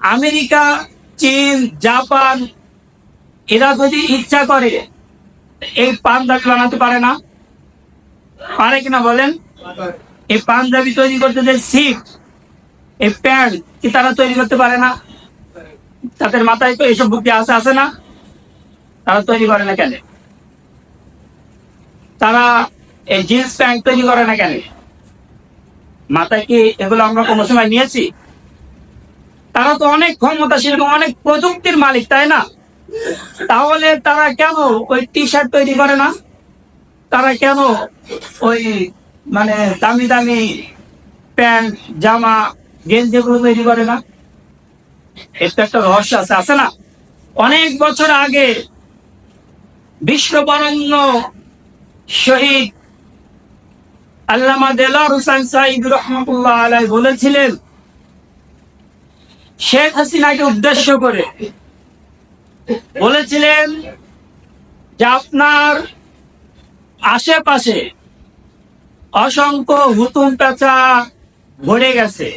America, চীন, Japan, এরা যদি ইচ্ছা করে এই পাঞ্জাবি বানাতে পারে না, পারে কিনা বলেন? এই পাঞ্জাবি তৈরি করতে যে সিট, এই প্যান্ট কি তারা তৈরি করতে পারে না? তাদের মাথায় তো এইসব বুদ্ধি আছে আছে না? তারা তৈরি করে না কেন? তারা এই জিন্স প্যান্ট তৈরি করে না কেন? মাথায় কি এগুলো আমরা কোনো সময় নিয়েছি? তারা তো অনেক ক্ষমতাশীল এবং অনেক প্রযুক্তির মালিক, তাই না? তাহলে তারা কেন ওই টি শার্ট তৈরি করে না? তারা কেন ওই মানে দামি দামি প্যান্ট, জামা, গেঞ্জি গুলো তৈরি করে না? তো একটা রহস্য আছে আছে না? অনেক বছর আগে বিশ্ববরণ্য শহীদ আল্লামা দেলার হুসাইন সাইদ রহমতুল্লাহ আলাই বলেছিলেন শেখ হাসিনাকে উদ্দেশ্য করে বলেছিলেন যে আপনার আশেপাশে অসংখ্য হুতুম পেঁচা ভরে গেছে।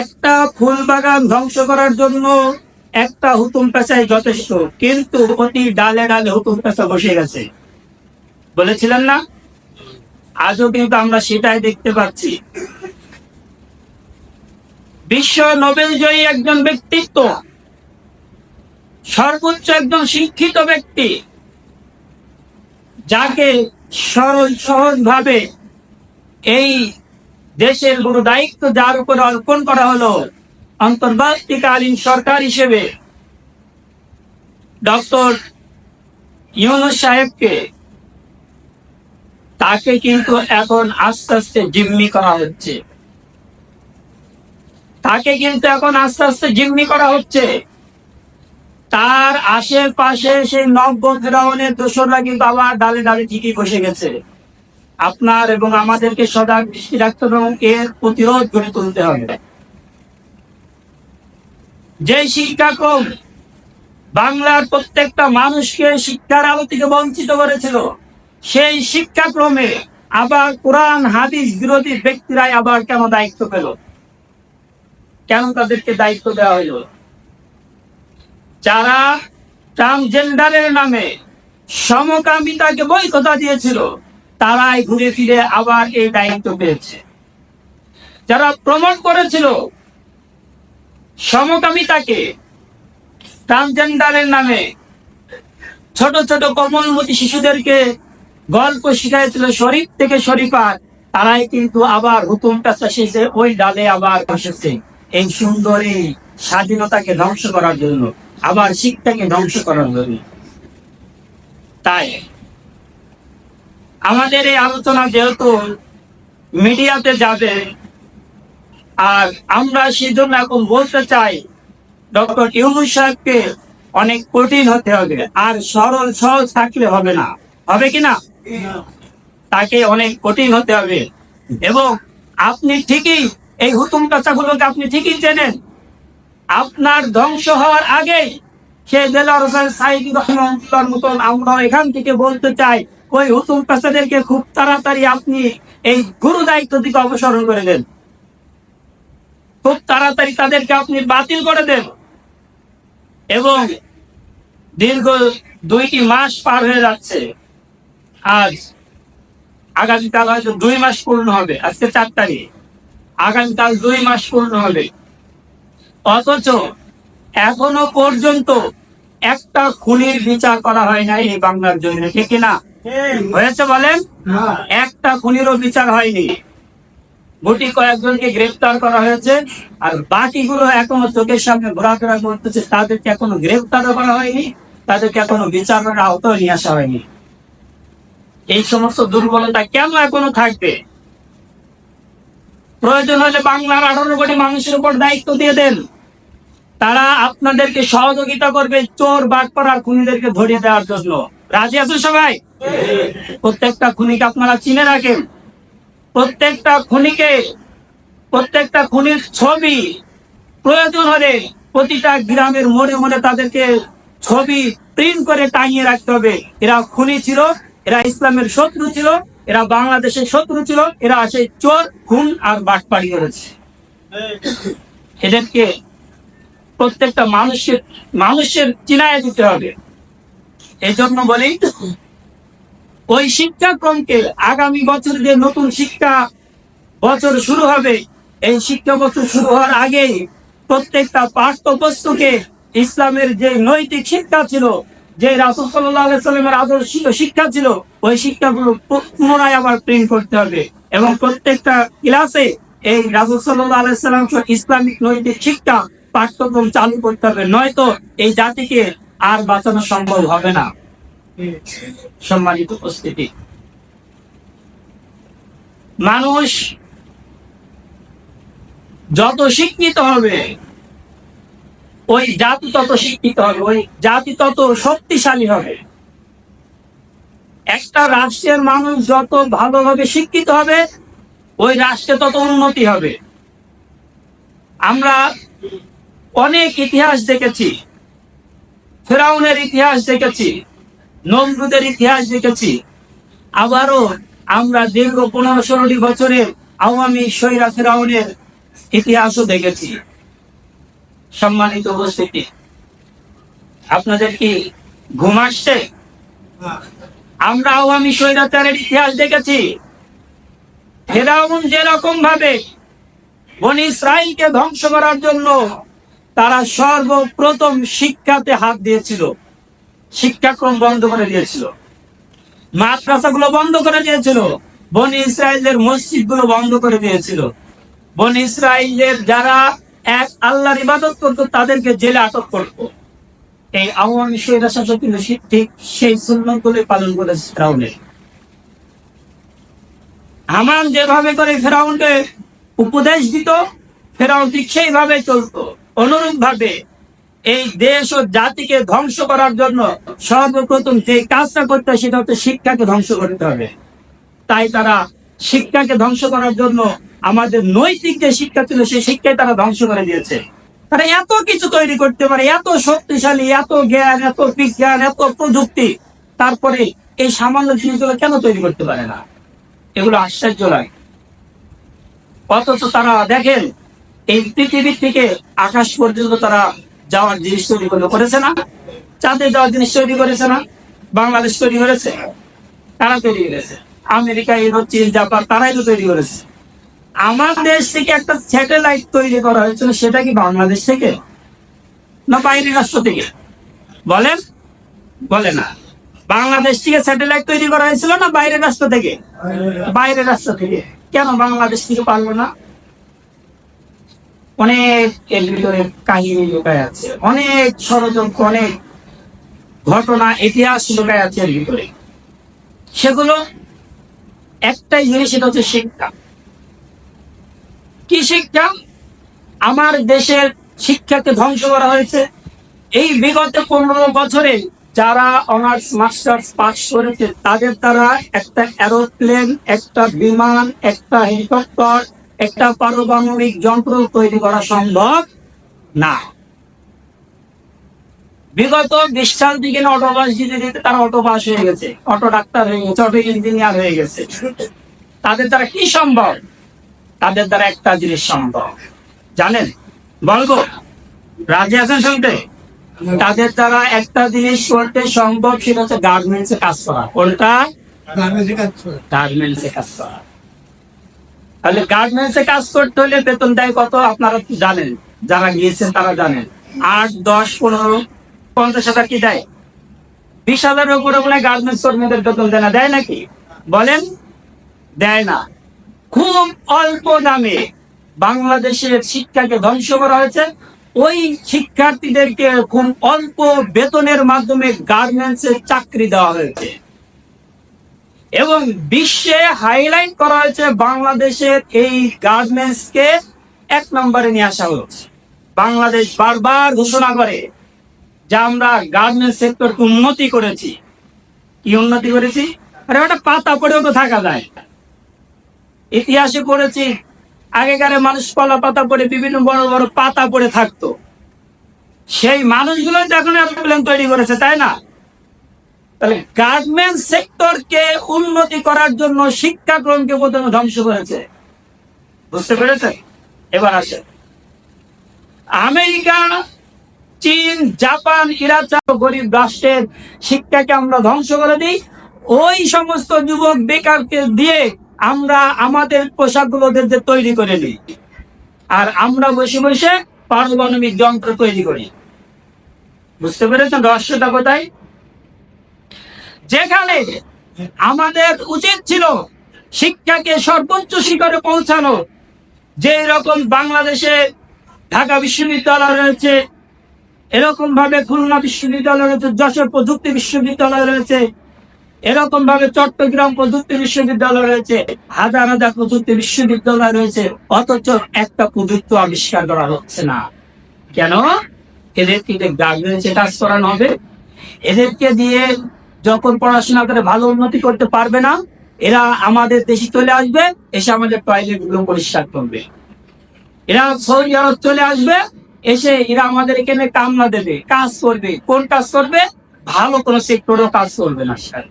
একটা ফুল বাগান ধ্বংস করার জন্য একটা হুতুম পেঁচাই যথেষ্ট, কিন্তু অতি ডালে ডালে হুতুম পেঁচা বসে গেছে। বলেছিলেন না? আজও কিন্তু আমরা সেটাই দেখতে পাচ্ছি। বিশ্ব নোবেল জয়ী একজন ব্যক্তিত্ব, সর্বোচ্চ একজন শিক্ষিত ব্যক্তি, যাকে সরল সহজ ভাবে এই দেশের কোনো দায়িত্ব যার উপর অর্পণ করা হলো অন্তর্বর্তীকালীন সরকার হিসেবে, ডক্টর ইউনুস সাহেবকে, তাকে কিন্তু এখন আস্তে আস্তে জিম্মি করা হচ্ছে। তাকে কিন্তু এখন আস্তে আস্তে জিম্মি করা হচ্ছে। তার আশেপাশে সেই নব্য ফেরাউনের দোসররা কিন্তু আবার ডালে ডালে ঠিকই বসে গেছে। আপনার এবং আমাদেরকে সদা দৃষ্টি রাখতে হবে এবং এর প্রতিরোধ গড়ে তুলতে হবে। যে শিক্ষাক্রম বাংলার প্রত্যেকটা মানুষকে শিক্ষার আলো থেকে বঞ্চিত করেছিল, সেই শিক্ষাক্রমে আবার কোরআন, হাদিস বিরোধী ব্যক্তিরাই আবার কেন দায়িত্ব পেল? কেন তাদেরকে দায়িত্ব দেওয়া হইল যারা ট্রান্সজেন্ডারের নামে সমকামিতাকে বৈধতা দিয়েছিল, তারাই ঘুরে ফিরে আবার এই দায়িত্ব পেয়েছে। যারা প্রমোট করেছিল সমকামিতাকে ট্রান্সজেন্ডারের নামে ছোট ছোট কমলমতি শিশুদেরকে গল্প শিখাইছিল শরীফ থেকে শরীফার, তারাই কিন্তু আবার হুকুমটা শেষে ওই ডালে আবার বসেছে। এই সুন্দর এই স্বাধীনতাকে ধ্বংস করার জন্য আবার শিক্ষাকে ধ্বংস করার জন্য। তাই আমাদের এই আলোচনা যেহেতু মিডিয়াতে যাবে আর আমরা সেই জন্য এখন বলতে চাই ডক্টর ইউনুস সাহেবকে অনেক কঠিন হতে হবে আর সরল সহজ থাকলে হবে না। হবে কি না। তাকে অনেক কঠিন হতে হবে। এবং আপনি ঠিকই এই হুতুম কাছাগুলোকে আপনি ঠিকই চেনেন। আপনার ধ্বংস হওয়ার আগেই সে দেলার হোসেন মতন আমরা এখান থেকে বলতে চাই, ওই হুতুম পেশাদেরকে খুব তাড়াতাড়ি আপনি এই গুরু দায়িত্ব থেকে অবসরণ করে দেন। খুব তাড়াতাড়ি তাদেরকে আপনি বাতিল করে দেন। এবং দীর্ঘ দুইটি মাস পার হয়ে যাচ্ছে। আজ আগামীকাল হয়তো দুই মাস পূর্ণ হবে, আজকে চার তারিখ। আগামীকাল দুই মাস পূর্ণ হবে। অথচ এখনও পর্যন্ত একটা খুনির বিচার করা হয় নাই এই বাংলার জন্য ঠিক না? হয়েছে বলেন? একটা খুনিরও বিচার হয়নি। গুটি কয়েকজনকে গ্রেফতার করা হয়েছে আর বাকিগুলো এখনও চোখের সামনে ঘোরাফেরা করতেছে। তাদেরকে এখনও গ্রেফতারও করা হয়নি তাদেরকে এখনও বিচারের আওতায় নিয়ে আসা হয়নি। এই সমস্ত দুর্বলতা কেন এখনও থাকবে? প্রয়োজন হলে বাংলার আঠারো কোটি মানুষের উপর দায়িত্ব দিয়ে দেন। তারা আপনাদেরকে সহযোগিতা করবে চোর বাটপাড়ার খুনিদেরকে ধরিয়ে দেওয়ার জন্য। রাজি আছেন সবাই? প্রত্যেকটা খুনিকে আপনারা চিনে রাখেন। প্রত্যেকটা খুনিকে, প্রত্যেকটা খুনির ছবি প্রয়োজন হলে প্রতিটা গ্রামের মোড়ে মোড়ে তাদেরকে ছবি প্রিন্ট করে টাঙিয়ে রাখতে হবে। এরা খুনি ছিল, এরা ইসলামের শত্রু ছিল এরা বাংলাদেশের শত্রু ছিল, এরা সেই চোর, খুন আর বাটপাড়ি করেছে। এদেরকে প্রত্যেকটা মানুষের মানুষের চিনায় দিতে হবে। এই জন্য বলি, ওই শিক্ষাক্রমকে আগামী বছর যে নতুন শিক্ষা বছর শুরু হবে, এই শিক্ষা বছর শুরু হওয়ার আগেই প্রত্যেকটা পাঠ্যপুস্তকে ইসলামের যে নৈতিক শিক্ষা ছিল যে রাসুল সাল্লামের আদর্শ শিক্ষা ছিল, ওই শিক্ষাগুলো পুনরায় আবার প্রিন্ট করতে হবে। এবং প্রত্যেকটা ক্লাসে এই রাসুল আলাইসাল্লাম ইসলামিক নৈতিক শিক্ষা পাঠ্যক্রম চালু করতে হবে। নয়তো এই জাতিকে আর বাঁচানো সম্ভব হবে না। সম্মানিত উপস্থিতি। মানুষ যত শিক্ষিত হবে ওই জাতি তত শিক্ষিত হবে, ওই জাতি তত শক্তিশালী হবে। একটা রাষ্ট্রের মানুষ যত ভালোভাবে শিক্ষিত হবে, ওই রাষ্ট্রে তত উন্নতি হবে। আমরা অনেক ইতিহাস দেখেছি, ফেরাউনের ইতিহাস দেখেছি, নমরুদের ইতিহাস দেখেছি, আবারও আমরা দীর্ঘ পনেরো ষোলোটি বছরের আওয়ামী সৈরা ফেরাউনের ইতিহাসও দেখেছি। সম্মানিত উপস্থিতি। আপনাদের কি ঘুম আসছে? আমরা আওয়ামী স্বৈরাচারের ইতিহাস দেখেছি। ফেরাউন যেরকম ভাবে বনি ইসরাইলকে ধ্বংস করার জন্য তারা সর্বপ্রথম শিক্ষাতে হাত দিয়েছিল। শিক্ষাক্রম বন্ধ করে দিয়েছিল। মাদ্রাসাগুলো বন্ধ করে দিয়েছিল। বনি ইসরায়েলের মসজিদগুলো বন্ধ করে দিয়েছিল। বনি ইসরায়েলের যারা এক আল্লাহর ইবাদত করতো তাদেরকে জেলে আটক করতো এই আওয়ামী সৈরা শাসক ঠিক সেই সুন্নত গুলোই পালন করেছে ফেরাউনের। হামান যেভাবে করে ফেরাউনকে উপদেশ দিত, ফেরাউন ঠিক সেইভাবে চলতো। অনুরূপ ভাবে এই দেশ ও জাতিকে ধ্বংস করার জন্য সর্বপ্রথম যে কাজটা করতে হয় সেটা হচ্ছে শিক্ষাকে ধ্বংস করতে হবে। তাই তারা শিক্ষাকে ধ্বংস করার জন্য আমাদের নৈতিক যে শিক্ষা ছিল, সেই শিক্ষাই তারা ধ্বংস করে দিয়েছে। তারা এত কিছু তৈরি করতে পারে, এত শক্তিশালী, এত জ্ঞান, এত বিজ্ঞান, এত প্রযুক্তি, তারপরে এই সামান্য জিনিসগুলো কেন তৈরি করতে পারে না? এগুলো আশ্চর্য লাগে। অথচ তারা দেখেন, এই পৃথিবীর থেকে আকাশ পর্যন্ত তারা যাওয়ার জিনিস তৈরি করল করেছে না। চাঁদে যাওয়ার জিনিস তৈরি করেছে না। বাংলাদেশ তৈরি করেছে। তারা তৈরি করেছে। আমেরিকা, ইউরোপ, চীন, জাপান, তারাই তো তৈরি করেছে। আমার দেশ থেকে একটা স্যাটেলাইট তৈরি করা হয়েছিল, সেটা কি বাংলাদেশ থেকে? না বাইরের রাষ্ট্র থেকে? বলেন? বলে না। বাংলাদেশ থেকে স্যাটেলাইট তৈরি করা হয়েছিল না বাইরের রাষ্ট্র থেকে? বাইরের রাষ্ট্র থেকে। কেন বাংলাদেশ থেকে পারল না? অনেক এর ভিতরে কাহিনী লুকায় আছে। অনেক ষড়যন্ত্র, অনেক ঘটনা, ইতিহাস লুকায় আছে এর ভিতরে। সেগুলো একটাই জিনিস, সেটা হচ্ছে শিক্ষা। কি শিক্ষা? আমার দেশের শিক্ষাকে ধ্বংস করা হয়েছে। এই বিগত পনেরো বছরে যারা অনার্স, মাস্টার্স পাস করেছে, তাদের দ্বারা একটা এরোপ্লেন, একটা বিমান, একটা হেলিকপ্টার, একটা পারমাণবিক যন্ত্র তৈরি করা সম্ভব না। বিগত বিশ সাল থেকে অটো বাস দিতে দিতে তারা অটো বাস হয়ে গেছে, অটো ডাক্তার হয়ে গেছে, অটো ইঞ্জিনিয়ার হয়ে গেছে। তাদের দ্বারা কি সম্ভব? তাদের দ্বারা একটা জিনিস সম্ভব। জানেন? বলব রাজি আছেন শুনতে তাদের দ্বারা একটা জিনিস করতে সম্ভব সেটা হচ্ছে গার্মেন্টস কাজ করা। কোনটা? গার্মেন্টস কাজ করা। তাহলে গার্মেন্টস কাজ করতে হলে বেতন দেয় কত? আপনারা জানেন। যারা গিয়েছেন তারা জানেন। আট দশ পনেরো পঞ্চাশ হাজার কি দেয়? বিশ হাজারের উপরে হয় গার্মেন্টস কর্মীদের বেতন দেয় না। দেয় নাকি? বলেন? দেয় না। খুব অল্প দামে বাংলাদেশের শিক্ষাকে ধ্বংস করা হয়েছে। ওই শিক্ষার্থীদেরকে খুব অল্প বেতনের মাধ্যমে গার্মেন্টস এর চাকরি দেওয়া হয়েছে। এবং বিশ্বে হাইলাইট করা হয়েছে বাংলাদেশের এই গার্মেন্টস কে এক নম্বরে নিয়ে আসা হচ্ছে। বাংলাদেশ বারবার ঘোষণা করে যে আমরা গার্মেন্টস সেক্টরকে উন্নতি করেছি। কি উন্নতি করেছি? আরে ওটা পাতা পড়েও তো থাকা যায়। ইতিহাসে পড়েছি, আগেকার মানুষ কলা পাতা পড়ে, বিভিন্ন বড় বড় পাতা পড়ে থাকতো। সেই মানুষগুলো এখন এরোপ্লেন তৈরি করেছে, তাই না? তাহলে গার্মেন্ট সেক্টরকে উন্নতি করার জন্য শিক্ষাক্রমকে প্রথমে ধ্বংস করেছে। বুঝতে পেরেছে এবার আসে আমেরিকা, চীন, জাপান, ইরাক গরিব রাষ্ট্রের শিক্ষাকে আমরা ধ্বংস করে দিই। ওই সমস্ত যুবক বেকারকে দিয়ে আমরা আমাদের পোশাকগুলো দিয়ে তৈরি করে নিই, আর আমরা বসে বসে পারমাণবিক যন্ত্র তৈরি করি। বুঝতে পেরেছেন রহস্যটা কোথায়? যেখানে আমাদের উচিত ছিল শিক্ষাকে সর্বোচ্চ শিখরে পৌঁছানো। যে রকম বাংলাদেশে ঢাকা বিশ্ববিদ্যালয় রয়েছে এরকম ভাবে খুলনা বিশ্ববিদ্যালয় রয়েছে, যশোর প্রযুক্তি বিশ্ববিদ্যালয় রয়েছে এরকম ভাবে চট্টগ্রাম প্রযুক্তি বিশ্ববিদ্যালয় রয়েছে, হাজার হাজার প্রযুক্তি বিশ্ববিদ্যালয় রয়েছে, অথচ একটা প্রযুক্তি আবিষ্কার করা হচ্ছে না। কেন? এদেরকে গার্মেন্টসে কাজ করানো হবে, এদেরকে দিয়ে যখন পড়াশোনা করে ভালো উন্নতি করতে পারবে না, এরা আমাদের দেশে চলে আসবে, এসে আমাদের টয়লেটগুলো পরিষ্কার করবে। এরা সৌদি আরব চলে আসবে, এসে এরা আমাদের এখানে কামনা দেবে, কাজ করবে। কোন কাজ করবে? ভালো কোন সেক্টরও কাজ করবে না, স্যার।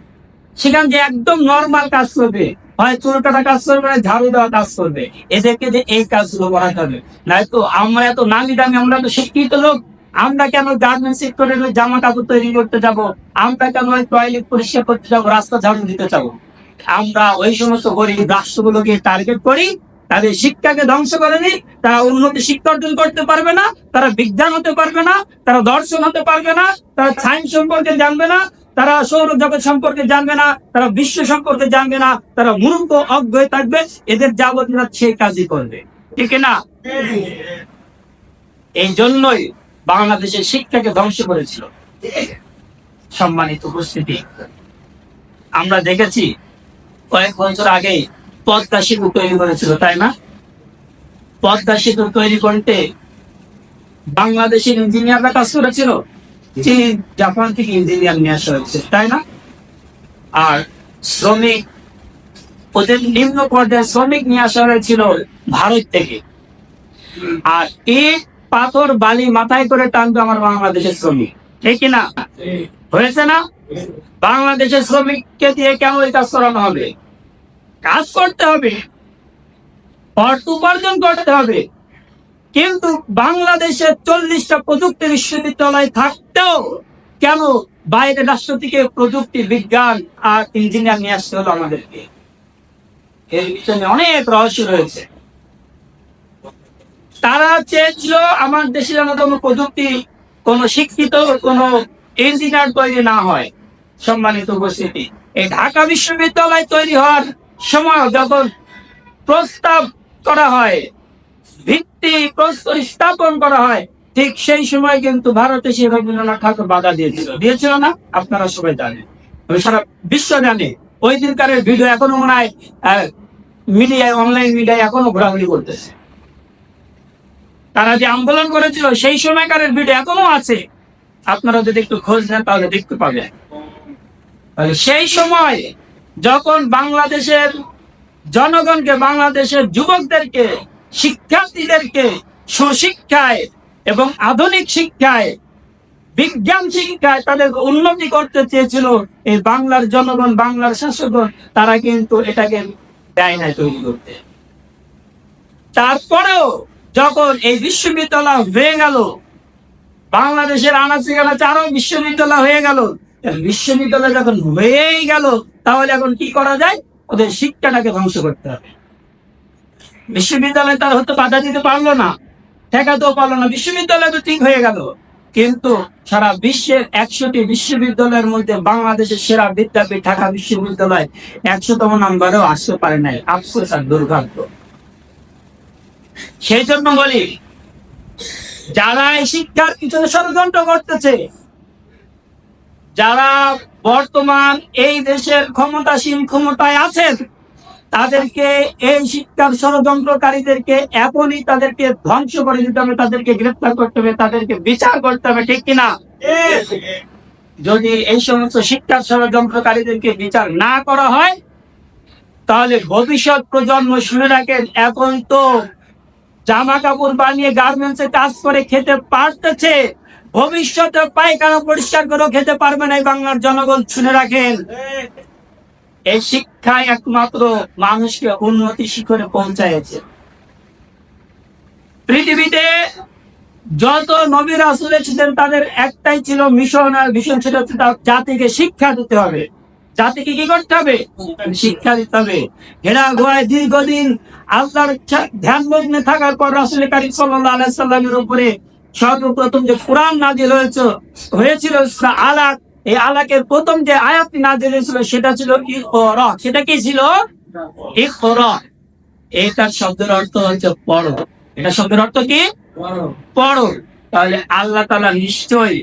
সেখান যে একদম নর্মাল কাজ করবে। হয় কাটা কাজ করবে না ঝাড়ু দেওয়া কাজ করবে। এদেরকে যে এই কাজগুলো নয়তো আমরা এত দামি, আমরা তো শিক্ষিত লোক। আমরা কেন জামা কাপড় তৈরি করতে যাব? আমরা কেন টয়লেট পরিষ্কার করতে যাব, রাস্তা ঝাড়ু দিতে যাব? আমরা ওই সমস্ত গরিব রাষ্ট্রগুলোকে টার্গেট করি, তাদের শিক্ষাকে ধ্বংস করে দিই। তারা উন্নতি শিক্ষা অর্জন করতে পারবে না, তারা বিজ্ঞান হতে পারবে না, তারা দর্শন হতে পারবে না, তারা সায়েন্স সম্পর্কে জানবে না। তারা সৌর সৌরজগৎ সম্পর্কে জানবে না, তারা বিশ্ব সম্পর্কে জানবে না, তারা মূর্খ, অজ্ঞ হয়ে থাকবে, এদের যাবতীয় সেই কাজই করবে। ঠিক না? এই জন্যই বাংলাদেশের শিক্ষাকে ধ্বংস করেছিল। সম্মানিত উপস্থিতি, আমরা দেখেছি কয়েক বছর আগে পদ্মা সেতু তৈরি করেছিল, তাই না? পদ্মা সেতু তৈরি করতে বাংলাদেশের ইঞ্জিনিয়াররা কাজ করেছিল। চীন জাপান থেকে ইঞ্জিনিয়ার নিয়ে আসা হয়েছে তাই না? আর শ্রমিক, ওদের নিম্ন পর্যায়ে শ্রমিক নিয়ে আসা হয়েছিল ভারত থেকে। আর ইট পাথর বালি মাথায় করে টানতো আমার বাংলাদেশের শ্রমিক। ঠিক না? হয়েছে না? বাংলাদেশের শ্রমিককে দিয়ে কেন এই কাজ করানো হবে? কাজ করতে হবে। অর্থ উপার্জন করতে হবে। কিন্তু বাংলাদেশের চল্লিশটা প্রযুক্তি বিশ্ববিদ্যালয় থাকতেও কেন বাইরের রাষ্ট্র থেকে প্রযুক্তি, বিজ্ঞান আর ইঞ্জিনিয়ার নিয়ে আসতে হলো আমাদেরকে? এর পিছনে অনেক রহস্য রয়েছে। তারা চেয়েছিল আমার দেশে যেন কোনো প্রযুক্তি, কোনো শিক্ষিত, কোনো ইঞ্জিনিয়ার তৈরি না হয়, সম্মানিত উপস্থিতি। এই ঢাকা বিশ্ববিদ্যালয় তৈরি হওয়ার সময় যখন প্রস্তাব করা হয় ভিত্তি প্রস্তর স্থাপন করা হয়। ঠিক সেই সময় কিন্তু ভারতে সে রবীন্দ্রনাথ ঠাকুর বাধা দিয়েছিল। দিয়েছিল না? আপনারা সবাই জানেন। সারা বিশ্ব জানে। ওই দিনকারের ভিডিও এখনও মনে হয় মিডিয়ায়, অনলাইন মিডিয়ায় এখনও ঘোরাঘুরি করতেছে। তারা যে আন্দোলন করেছিল, সেই সময়কারের ভিডিও এখনও আছে। আপনারা যদি একটু খোঁজ নেন, তাহলে দেখতে পাবেন। সেই সময় যখন বাংলাদেশের জনগণকে, বাংলাদেশের যুবকদেরকে শিক্ষার্থীদেরকে সুশিক্ষায় এবং আধুনিক শিক্ষায়, বিজ্ঞান শিক্ষায় তাদের উন্নতি করতে চেয়েছিল এই বাংলার জনগণ, বাংলার শাসকগণ। তারা কিন্তু এটাকে দেয় নাই তৈরি করতে। তারপরেও যখন এই বিশ্ববিদ্যালয় হয়ে গেল, বাংলাদেশের আনাচে কানাচে আরও বিশ্ববিদ্যালয় হয়ে গেল বিশ্ববিদ্যালয় যখন হয়েই গেল, তাহলে এখন কি করা যায়? ওদের শিক্ষাটাকে ধ্বংস করতে হবে। বিশ্ববিদ্যালয় তার হতে বাধা দিতে পারল না, ঠেকাতেও পারল না, বিশ্ববিদ্যালয় তো ঠিক হয়ে গেল। কিন্তু সারা বিশ্বের একশোটি বিশ্ববিদ্যালয়ের মধ্যে বাংলাদেশের সেরা বিদ্যাপীঠ ঢাকা বিশ্ববিদ্যালয় একশোতম নাম্বারেও আসতে পারে নাই। আফসোস আর দুর্ভাগ্য। সেই জন্য বলি, যারা এই শিক্ষার পিছনে ষড়যন্ত্র করতেছে, যারা বর্তমান এই দেশের ক্ষমতাসীন ক্ষমতায় আছেন তাদেরকে এই শিক্ষার ষড়যন্ত্রকারীদেরকে এখনই তাদেরকে ধ্বংস করে দিতে হবে, তাদেরকে গ্রেফতার করতে হবে, তাদেরকে বিচার করতে হবে, ঠিক কিনা? যদি এই সমস্ত শিক্ষার ষড়যন্ত্রকারীদেরকে বিচার না করা হয়, তাহলে ভবিষ্যৎ প্রজন্ম শুনে রাখেন, এখন তো জামা কাপড় বানিয়ে গার্মেন্টসে কাজ করে খেতে পারতেছে, ভবিষ্যতে পায়খানা পরিষ্কার করেও খেতে পারবে না বাংলার জনগণ, শুনে রাখেন। এই শিক্ষায় একমাত্র মানুষকে উন্নতি শিখরে পৌঁছাইছে পৃথিবীতে যত নবী রাসুল এসেছেন, তাদের একটাই ছিল মিশন, আর মিশন ছিল জাতিকে শিক্ষা দিতে হবে। জাতিকে কি করতে হবে? শিক্ষা দিতে হবে। হেরা গোয়ায় দীর্ঘদিন আল্লাহর ধ্যান মগ্নে থাকার পর রাসুল কারিম সাল্লাল্লাহু আলাইহি সাল্লামের উপরে সর্বপ্রথম যে কোরআন নাজিল হয়েছে, হয়েছিল আলাক। এই আলাকের প্রথম যে আয়াতটি নাজিল হয়েছিল সেটা ছিল ইকরা। সেটা কি ছিল? ইকরা। এটার শব্দের অর্থ হচ্ছে পড়ো। এটা শব্দের অর্থ কি? পড়ো। তাহলে আল্লাহ তালা নিশ্চয়ই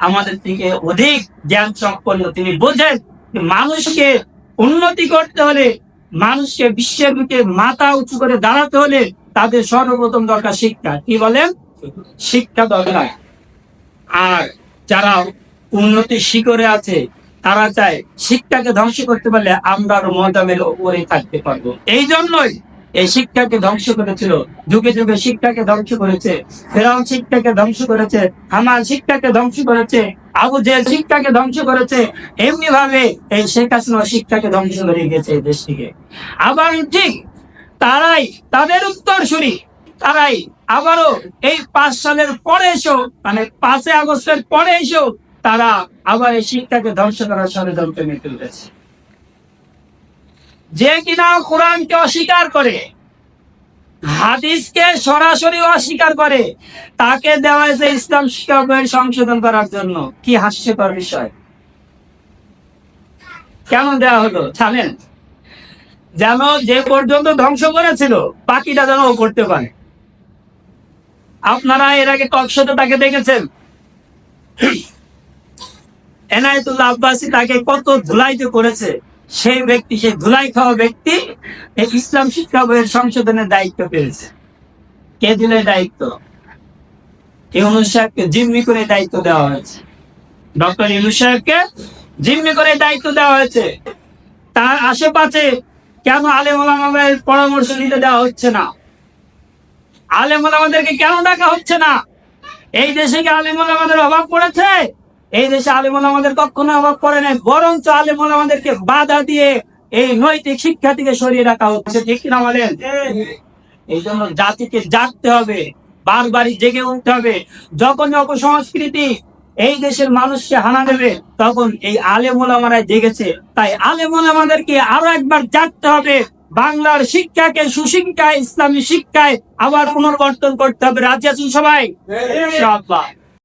আমাদের থেকে অধিক জ্ঞান সম্পন্ন। তিনি বোঝেন মানুষকে উন্নতি করতে হলে মানুষকে বিশ্বের বুকে মাথা উঁচু করে দাঁড়াতে হলে তাদের সর্বপ্রথম দরকার শিক্ষা। কি বলেন? শিক্ষা দরকার। আর যারা উন্নতি শিখরে আছে, তারা চায় শিক্ষাকে ধ্বংস করতে পারলে আমরা আরও মতামের উপরে থাকতে পারব। এই জন্যই এই শিক্ষাকে ধ্বংস করেছিল, যুগে যুগে শিক্ষাকে ধ্বংস করেছে, ফেরাউন শিক্ষাকে ধ্বংস করেছে হামান শিক্ষাকে ধ্বংস করেছে, আবু জেল শিক্ষাকে ধ্বংস করেছে এমনি ভাবে এই শেখ হাসিনা শিক্ষাকে ধ্বংস করে গেছে এই দেশটিকে আবার ঠিক তারাই তাদের উত্তরসূরি, তারাই আবারও এই পাঁচ সালের পরে এসো মানে পাঁচই আগস্টের পরে এসেও তারা আবার এই শিক্ষাকে ধ্বংস করার ষড়যন্ত্র নিয়ে তুলেছে যে কিনা কোরআনকে অস্বীকার করে, হাদিসকে সরাসরি অস্বীকার করে, তাকে দেওয়া হয়েছে ইসলাম শিক্ষা সংশোধন করার জন্য। কি হাস্যকর বিষয়। কেন দেওয়া হলো? জানেন? যেন যে পর্যন্ত ধ্বংস করেছিল, বাকিটা যেন ও করতে পারে। আপনারা এর আগে টকশোতে তাকে দেখেছেন? এনায়তুল্লাহ আব্বাসী তাকে কত ধুলাইতে করেছে? সেই ব্যক্তি, সেই ধুলাই খাওয়া ব্যক্তি এই ইসলাম শিক্ষা বইয়ের সংশোধনের দায়িত্ব পেয়েছে। কে দিল দায়িত্ব? ইউনুস সাহেবকে জিম্মি করে দায়িত্ব দেওয়া হয়েছে? ডক্টর ইউনুস সাহেবকে জিম্মি করে দায়িত্ব দেওয়া হয়েছে। তার আশেপাশে কেন আলেম ওলামাদের পরামর্শ নিতে দেওয়া হচ্ছে না? আলেম ওলামাদেরকে কেন ডাকা হচ্ছে না? এই দেশে কি আলেম ওলামাদের অভাব পড়েছে? এই দেশে আলেম ওলামাদের কখনো অভাব পড়ে নাই বরঞ্চ আলেম ওলামাদেরকে বাধা দিয়ে এই নৈতিক শিক্ষা থেকে সরিয়ে রাখা হচ্ছে ঠিক কিনা বলেন? এই জন্য জাতিকে জাগতে হবে বারবারই জেগে উঠতে হবে। যখন অপসংস্কৃতি এই দেশের মানুষকে হানা দেবে তখন এই আলেমোলামারা জেগেছে। তাই আলেমোলামাদেরকে আরও একবার জাগতে হবে বাংলার শিক্ষাকে সুশিক্ষায় ইসলামী শিক্ষায় আবার পুনর্বর্তন করতে হবে। রাজি আছেন সবাই? ইনশাআল্লাহ।